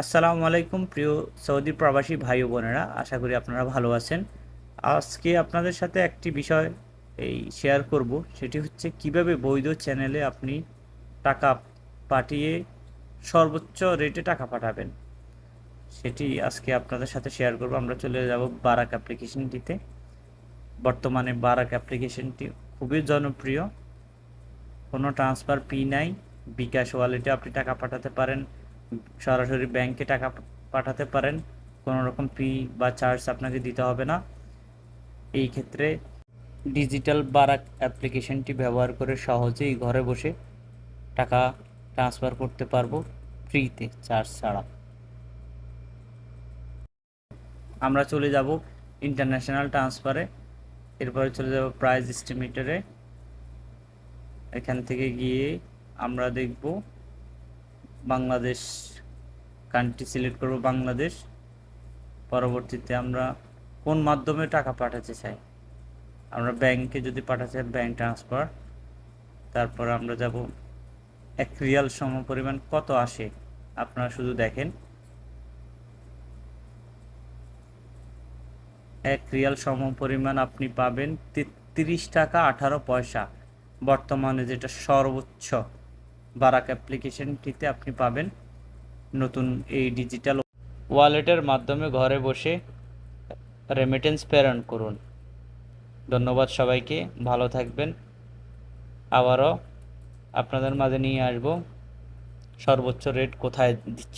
আসসালামু আলাইকুম, প্রিয় সৌদি প্রবাসী ভাই বোনেরা। আশা করি আপনারা ভালো আছেন। আজকে আপনাদের সাথে একটি বিষয় এই শেয়ার করব। সেটি হচ্ছে কীভাবে বৈধ চ্যানেলে আপনি টাকা পাঠিয়ে সর্বোচ্চ রেটে টাকা পাঠাবেন। সেটি আজকে আপনাদের সাথে শেয়ার করব। আমরা চলে যাব বারাক অ্যাপ্লিকেশনটিতে বর্তমানে বারাক অ্যাপ্লিকেশনটি খুবই জনপ্রিয়। কোনো ট্রান্সফার ফি নাই। বিকাশ ওয়ালেটে আপনি টাকা পাঠাতে পারেন। সরাসরি ব্যাংকে টাকা পাঠাতে পারেন কোনো রকম ফি বা চার্জ আপনাকে দিতে হবে না। এই ক্ষেত্রে ডিজিটাল বারাক অ্যাপ্লিকেশনটি ব্যবহার করে সহজেই ঘরে বসে টাকা ট্রান্সফার করতে পারব ফ্রিতে চার্জ ছাড়া। আমরা চলে যাব ইন্টারন্যাশনাল ট্রান্সফারে এরপরে চলে যাব প্রাইস এস্টিমেটরে এখান থেকে গিয়ে আমরা দেখব বাংলাদেশ কান্ট্রি সিলেক্ট করব, বাংলাদেশ। পরবর্তীতে আমরা কোন মাধ্যমে টাকা পাঠাতে চাই? আমরা ব্যাংকে যদি পাঠাতে চাই ব্যাংক ট্রান্সফার তারপর আমরা যাব, এক রিয়াল সম পরিমাণ কত আসে? আপনারা শুধু দেখেন। এক রিয়াল সম পরিমাণ আপনি পাবেন তেত্রিশ টাকা আঠারো পয়সা। বর্তমানে যেটা সর্বোচ্চ। বারাক অ্যাপ্লিকেশনটিতে আপনি পাবেন নতুন এই ডিজিটাল ওয়ালেটের মাধ্যমে ঘরে বসে রেমিটেন্স প্রেরণ করুন। ধন্যবাদ সবাইকে, ভালো থাকবেন। আবারও আপনাদের মাঝে নিয়ে আসব। সর্বোচ্চ রেট কোথায় দিচ্ছে?